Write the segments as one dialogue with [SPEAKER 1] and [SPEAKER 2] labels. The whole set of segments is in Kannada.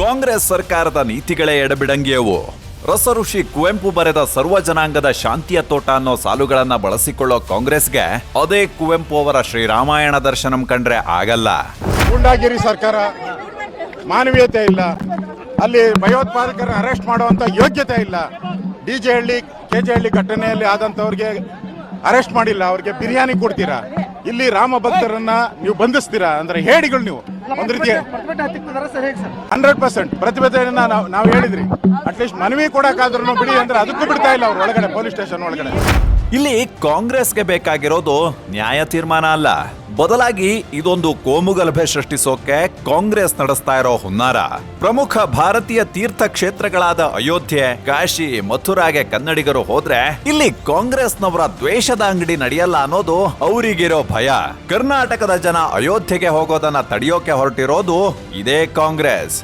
[SPEAKER 1] ಕಾಂಗ್ರೆಸ್ ಸರ್ಕಾರದ ನೀತಿಗಳೇ ಎಡಬಿಡಂಗಿಯವು. ರಸಋಷಿ ಕುವೆಂಪು ಬರೆದ ಸರ್ವ ಜನಾಂಗದ ಶಾಂತಿಯ ತೋಟ ಅನ್ನೋ ಸಾಲುಗಳನ್ನ ಬಳಸಿಕೊಳ್ಳೋ ಕಾಂಗ್ರೆಸ್ಗೆ ಅದೇ ಕುವೆಂಪು ಅವರ ಶ್ರೀರಾಮಾಯಣ ದರ್ಶನಂ ಕಂಡ್ರೆ ಆಗಲ್ಲ.
[SPEAKER 2] ಗೂಂಡಾಗಿರಿ ಸರ್ಕಾರ ಮಾನವೀಯತೆ ಇಲ್ಲ. ಅಲ್ಲಿ ಭಯೋತ್ಪಾದಕರ ಅರೆಸ್ಟ್ ಮಾಡುವಂತ ಯೋಗ್ಯತೆ ಇಲ್ಲ. D J Halli, K J Halli ಘಟನೆಯಲ್ಲಿ ಆದಂತವ್ರಿಗೆ ಅರೆಸ್ಟ್ ಮಾಡಿಲ್ಲ, ಅವ್ರಿಗೆ ಬಿರಿಯಾನಿ ಕೊಡ್ತೀರಾ? ಇಲ್ಲಿ ರಾಮ ಭಕ್ತರನ್ನ ನೀವು ಬಂಧಿಸ್ತೀರಾ? ಅಂದ್ರೆ ಹೇಡಿಗಳು ನೀವು. ಒಂದ್ ರೀತಿ ಹಂಡ್ರೆಡ್ ಪರ್ಸೆಂಟ್ ಪ್ರತಿಭಟನೆಯನ್ನ ನಾವು ನಾವು ಹೇಳಿದ್ರಿ. ಅಟ್ಲೀಸ್ಟ್ ಮನವಿ ಕೊಡಕ್ಕಾದ್ರೂ ಬಿಡಿ ಅಂದ್ರೆ ಅದಕ್ಕೂ ಬಿಡ್ತಾ ಇಲ್ಲ ಅವ್ರ ಒಳಗಡೆ ಪೊಲೀಸ್ ಸ್ಟೇಷನ್ ಒಳಗಡೆ.
[SPEAKER 1] ಇಲ್ಲಿ ಕಾಂಗ್ರೆಸ್ಗೆ ಬೇಕಾಗಿರೋದು ನ್ಯಾಯ ತೀರ್ಮಾನ ಅಲ್ಲ. ಬದಲಾಗಿ ಇದೊಂದು ಕೋಮುಗಲಭೆ ಸೃಷ್ಟಿಸೋಕೆ ಕಾಂಗ್ರೆಸ್ ನಡೆಸ್ತಾ ಇರೋ ಹುನ್ನಾರ. ಪ್ರಮುಖ ಭಾರತೀಯ ತೀರ್ಥ ಕ್ಷೇತ್ರಗಳಾದ ಅಯೋಧ್ಯೆ, ಕಾಶಿ, ಮಥುರಾಗೆ ಕನ್ನಡಿಗರು ಹೋದ್ರೆ ಇಲ್ಲಿ ಕಾಂಗ್ರೆಸ್ನವರ ದ್ವೇಷದ ಅಂಗಡಿ ನಡೆಯಲ್ಲ ಅನ್ನೋದು ಅವರಿಗಿರೋ ಭಯ. ಕರ್ನಾಟಕದ ಜನ ಅಯೋಧ್ಯೆಗೆ ಹೋಗೋದನ್ನ ತಡೆಯೋಕೆ ಹೊರಟಿರೋದು ಇದೇ ಕಾಂಗ್ರೆಸ್.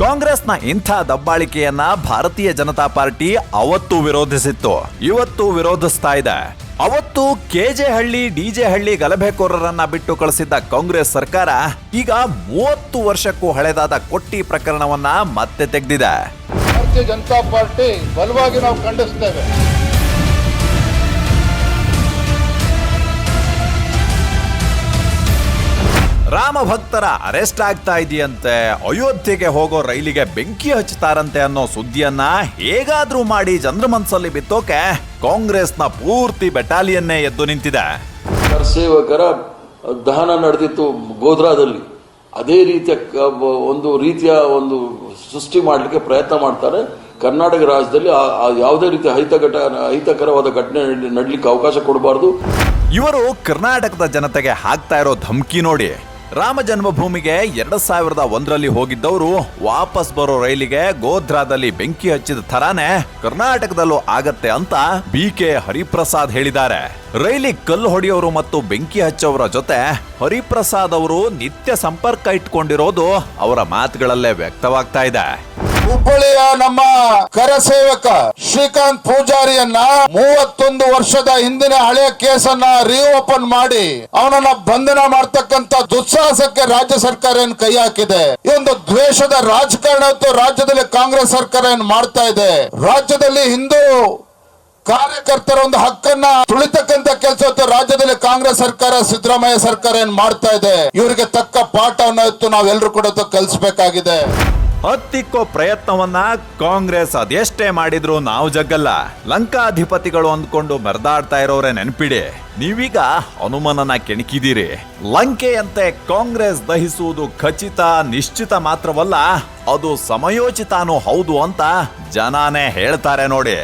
[SPEAKER 1] ಕಾಂಗ್ರೆಸ್ನ ಇಂಥ ದಬ್ಬಾಳಿಕೆಯನ್ನ ಭಾರತೀಯ ಜನತಾ ಪಾರ್ಟಿ ಅವತ್ತು ವಿರೋಧಿಸಿತ್ತು. ಇವತ್ತು ವಿರೋಧಿಸ್ತಾ ಇದೆ. ಅವತ್ತು ಕೆಜೆ ಹಳ್ಳಿ ಡಿಜೆ ಹಳ್ಳಿ ಗಲಭೆಕೋರರನ್ನ ಬಿಟ್ಟು ಕಳಿಸಿದ್ದ ಕಾಂಗ್ರೆಸ್ ಸರ್ಕಾರ ಈಗ ಮೂವತ್ತು ವರ್ಷಕ್ಕೂ ಹಳೆದಾದ ಕೊಟ್ಟಿ ಪ್ರಕರಣವನ್ನ ಮತ್ತೆ ತೆಗೆದಿದೆ.
[SPEAKER 3] ಭಾರತೀಯ ಜನತಾ ಪಾರ್ಟಿ ಬಲವಾಗಿ ನಾವು ಖಂಡಿಸ್ತೇವೆ.
[SPEAKER 1] ರಾಮ ಭಕ್ತರ ಅರೆಸ್ಟ್ ಆಗ್ತಾ ಇದೆಯಂತೆ. ಅಯೋಧ್ಯೆಗೆ ಹೋಗೋ ರೈಲಿಗೆ ಬೆಂಕಿ ಹಚ್ಚುತ್ತಾರಂತೆ ಅನ್ನೋ ಸುದ್ದಿಯನ್ನ ಹೇಗಾದ್ರೂ ಮಾಡಿ ಜನರ ಮನಸ್ಸಲ್ಲಿ ಬಿತ್ತೋಕೆ ಕಾಂಗ್ರೆಸ್ನ ಪೂರ್ತಿ ಬೆಟಾಲಿಯನ್ನೇ ಎದ್ದು ನಿಂತಿದೆ.
[SPEAKER 4] ಸೇವಕರ ದಹನ ನಡೆದಿತ್ತು ಗೋಧ್ರಾದಲ್ಲಿ. ಅದೇ ರೀತಿಯ ಒಂದು ರೀತಿಯ ಒಂದು ಸೃಷ್ಟಿ ಮಾಡಲಿಕ್ಕೆ ಪ್ರಯತ್ನ ಮಾಡ್ತಾರೆ. ಕರ್ನಾಟಕ ರಾಜ್ಯದಲ್ಲಿ ಯಾವುದೇ ರೀತಿಯ ಹಿತಘಟ ಅಹಿತಕರವಾದ ಘಟನೆ ನಡಲಿಕ್ಕೆ ಅವಕಾಶ ಕೊಡಬಾರ್ದು.
[SPEAKER 1] ಇವರು ಕರ್ನಾಟಕದ ಜನತೆಗೆ ಹಾಕ್ತಾ ಇರೋ ಧಮಕಿ ನೋಡಿ. ರಾಮ ಜನ್ಮಭೂಮಿಗೆ ಎರಡು ಸಾವಿರದ ಒಂದರಲ್ಲಿ ಹೋಗಿದ್ದವರು ವಾಪಸ್ ಬರೋ ರೈಲಿಗೆ ಗೋಧ್ರಾದಲ್ಲಿ ಬೆಂಕಿ ಹಚ್ಚಿದ ತರಾನೇ ಕರ್ನಾಟಕದಲ್ಲೂ ಆಗತ್ತೆ ಅಂತ ಬಿ ಕೆ ಹರಿಪ್ರಸಾದ್ ಹೇಳಿದ್ದಾರೆ. ರೈಲಿಗೆ ಕಲ್ಲು ಹೊಡೆಯೋರು ಮತ್ತು ಬೆಂಕಿ ಹಚ್ಚವರ ಜೊತೆ ಹರಿಪ್ರಸಾದ್ ಅವರು ನಿತ್ಯ ಸಂಪರ್ಕ ಇಟ್ಕೊಂಡಿರೋದು ಅವರ ಮಾತುಗಳಲ್ಲೇ ವ್ಯಕ್ತವಾಗ್ತಾ ಇದೆ.
[SPEAKER 3] ಹುಬ್ಬಳ್ಳಿಯ ನಮ್ಮ ಕರಸೇವಕ ಶ್ರೀಕಾಂತ್ ಪೂಜಾರಿಯನ್ನ ಮೂವತ್ತೊಂದು ವರ್ಷದ ಹಿಂದಿನ ಹಳೆಯ ಕೇಸನ್ನ ರಿಓಪನ್ ಮಾಡಿ ಅವನನ್ನ ಬಂಧನ ಮಾಡ್ತಕ್ಕಂತ ದುಸ್ಸಾಹಸಕ್ಕೆ ರಾಜ್ಯ ಸರ್ಕಾರ ಏನ್ ಕೈ ಹಾಕಿದೆ? ಈ ಒಂದು ದ್ವೇಷದ ರಾಜಕಾರಣ ರಾಜ್ಯದಲ್ಲಿ ಕಾಂಗ್ರೆಸ್ ಸರ್ಕಾರ ಏನ್ ಮಾಡ್ತಾ ಇದೆ? ರಾಜ್ಯದಲ್ಲಿ ಹಿಂದೂ ಕಾರ್ಯಕರ್ತರ ಒಂದು ಹಕ್ಕನ್ನ ತುಳಿತಕ್ಕಂತ ಕೆಲಸ ರಾಜ್ಯದಲ್ಲಿ ಕಾಂಗ್ರೆಸ್ ಸರ್ಕಾರ, ಸಿದ್ದರಾಮಯ್ಯ ಸರ್ಕಾರ ಏನ್ ಮಾಡ್ತಾ ಇದೆ? ಇವರಿಗೆ ತಕ್ಕ ಪಾಠವನ್ನು ಇತ್ತು. ನಾವೆಲ್ಲರೂ ಕೂಡ ಕಲಿಸಬೇಕಾಗಿದೆ.
[SPEAKER 1] ಹತ್ತಿಕ್ಕೋ ಪ್ರಯತ್ನವನ್ನ ಕಾಂಗ್ರೆಸ್ ಅದೆಷ್ಟೇ ಮಾಡಿದ್ರು ನಾವು ಜಗ್ಗಲ್ಲ. ಲಂಕಾಧಿಪತಿಗಳು ಅಂದ್ಕೊಂಡು ಮೆರೆದಾಡ್ತಾ ಇರೋರೆ ನೆನ್ಪಿಡಿ. ನೀವೀಗ ಹನುಮನನ್ನ ಕೆಣಕಿದ್ದೀರಿ ಲಂಕೆಯಂತೆ ಕಾಂಗ್ರೆಸ್ ದಹಿಸುವುದು ಖಚಿತ, ನಿಶ್ಚಿತ ಮಾತ್ರವಲ್ಲ, ಅದು ಸಮಯೋಚಿತಾನೂ ಹೌದು ಅಂತ ಜನಾನೇ ಹೇಳ್ತಾರೆ ನೋಡಿ.